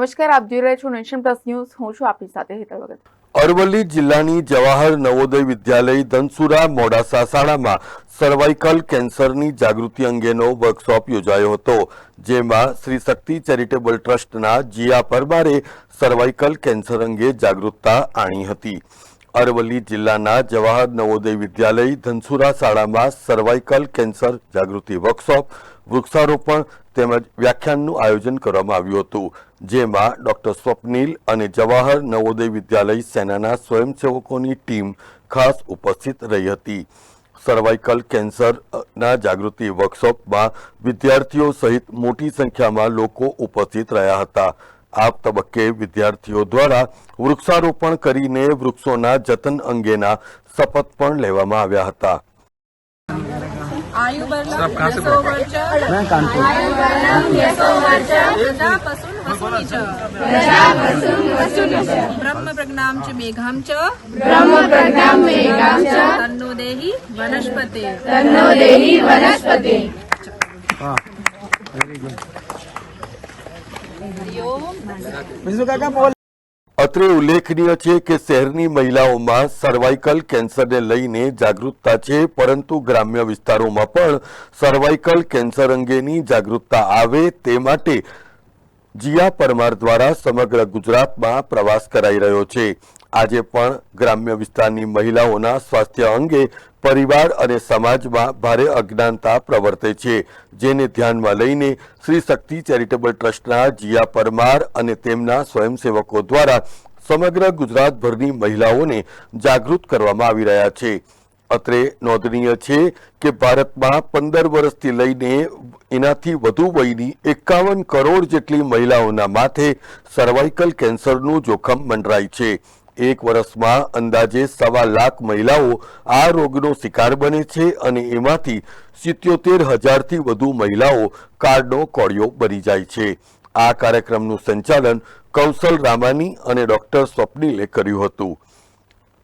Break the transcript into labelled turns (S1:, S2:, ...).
S1: નમસ્કાર, આપ જોઈ રહ્યા છો નેશન પ્લસ ન્યૂઝ. હું છું આપની સાથે હેતલ ભગત
S2: અરવલ્લી જિલ્લાની જવાહર નવોદય વિદ્યાલય ધનસુરા મોડાસા શાળામાં સર્વાઇકલ કેન્સરની જાગૃતિ અંગેનો વર્કશોપ યોજાયો હતો, જેમાં શ્રી શક્તિ ચેરિટેબલ ટ્રસ્ટના જીયા પરમારે સર્વાઇકલ કેન્સર અંગે જાગૃતતા આણી હતી. અરવલ્લી જિલ્લાના જવાહર નવોદય વિદ્યાલય ધનસુરા શાળામાં સર્વાઇકલ કેન્સર જાગૃતિ વર્કશોપ, વૃક્ષારોપણ તેમજ વ્યાખ્યાનનું આયોજન કરવામાં આવ્યું હતું, જેમાં ડોક્ટર સ્વપ્નિલ અને જવાહર નવોદય વિદ્યાલય સેનાના સ્વયંસેવકોની ટીમ ખાસ ઉપસ્થિત રહી હતી. સર્વાઇકલ કેન્સરના જાગૃતિ વર્કશોપમાં વિદ્યાર્થીઓ સહિત મોટી સંખ્યામાં લોકો ઉપસ્થિત રહ્યા હતા. આ તબક્કે વિદ્યાર્થીઓ દ્વારા વૃક્ષારોપણ કરીને વૃક્ષોના જતન અંગેના શપથ પણ લેવામાં આવ્યા હતા
S3: आयु वर्णम यशो वर्च आयु वर्णम यशो वर्च प्रजा पशुन वसुनि च प्रजा पशुन वसुनि च ब्रह्म प्रज्ञां च मेघां च
S4: ब्रह्म प्रज्ञां मेघां च
S3: तन्नो देहि वनस्पते
S4: तन्नो देहि वनस्पति
S2: અત્રે ઉલ્લેખનીય છે કે શહેરની મહિલાઓમાં સર્વાઇકલ કેન્સરને લઈને જાગૃતતા છે, પરંતુ ગ્રામ્ય વિસ્તારોમાં પણ સર્વાઇકલ કેન્સર અંગેની જાગૃતતા આવે તે માટે જીયા પરમાર દ્વારા સમગ્ર ગુજરાતમાં પ્રવાસ કરાઈ રહ્યો છે. આજે પણ ગ્રામ્ય વિસ્તારની મહિલાઓના સ્વાસ્થ્ય અંગે પરિવાર અને સમાજમાં ભારે અજ્ઞાનતા પ્રવર્તે છે. જેને ધ્યાનમાં લઈને શ્રી શક્તિ ચેરિટેબલ ટ્રસ્ટના જીયા પરમાર અને તેમના સ્વયંસેવકો દ્વારા સમગ્ર ગુજરાતભરની મહિલાઓને જાગૃત કરવામાં આવી રહ્યા છે. અત્રે નોંધનીય છે કે ભારતમાં પંદર વર્ષથી લઈને એનાથી વધુ વયની એકાવન કરોડ જેટલી મહિલાઓના માથે સર્વાઇકલ કેન્સરનું જોખમ મંડરાય છે. એક વર્ષમાં અંદાજે સવા લાખ મહિલાઓ આ રોગનો શિકાર બને છે અને એમાંથી સિત્યોતેર હજારથી વધુ મહિલાઓ કાર્ડનો કોળિયો બની જાય છે. આ કાર્યક્રમનું સંચાલન કૌશલ રામાની અને ડોક્ટર સ્વપ્નિલે કર્યું હતું.